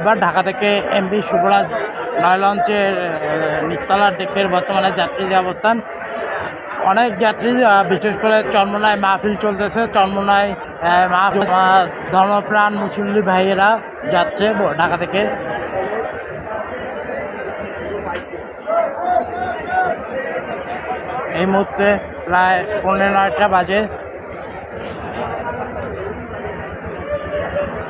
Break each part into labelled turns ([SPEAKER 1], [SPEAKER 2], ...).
[SPEAKER 1] এবার ঢাকা থেকে এমবি শুভরাজ নয় লঞ্চের আহ, নিচতলার ডেকের বর্তমানে যাত্রীদের অবস্থান। অনেক যাত্রী বিশেষ করে চন্মনায় মাহফিল চলতেছে। চন্মনায় ধর্মপ্রাণ মুসল্লি ভাইয়েরা যাচ্ছে ঢাকা থেকে। এই মুহূর্তে প্রায় পৌনে নয়টা বাজে।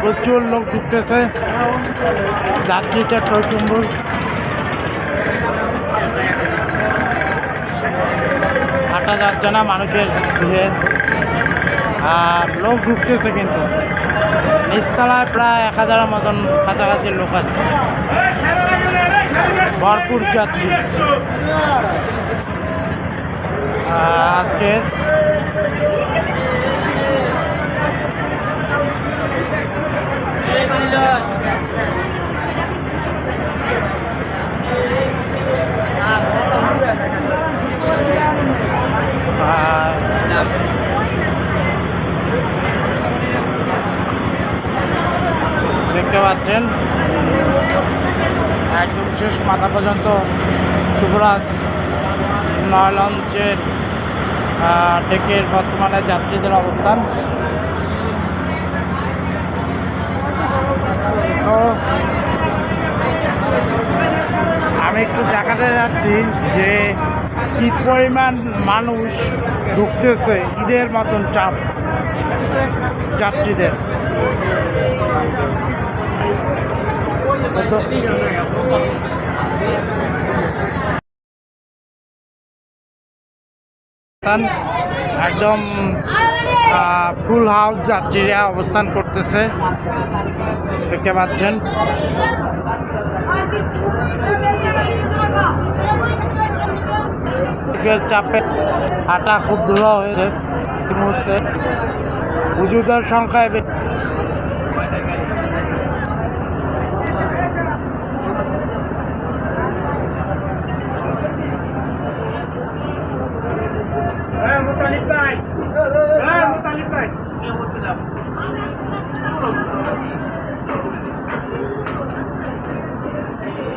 [SPEAKER 1] প্রচুর লোক ঢুকতেছে। যাত্রীটা টৈটুম্বুর হাঁটা যাচ্ছে না মানুষের ভিড়ে। আর লোক ঢুকতেছে কিন্তু। নিচতলায় প্রায় এক হাজারের মতন কাছাকাছি লোক আছে। ভরপুর যাত্রী। আহ, পাচ্ছেন একদম শেষ মাথা পর্যন্ত শুভরাজ নয় লঞ্চের ডেকের বর্তমানে যাত্রীদের অবস্থান। আমি একটু দেখাতে যাচ্ছি যে কি পরিমাণ মানুষ ঢুকতেছে ঈদের মতন চাপ যাত্রীদের। একদম ফুল হাউস যাত্রীরা অবস্থান করতেছে। দেখতে পাচ্ছেন। চাপে হাঁটা খুব দূর হয়েছে এই মুহূর্তে। উজুদের সংখ্যায়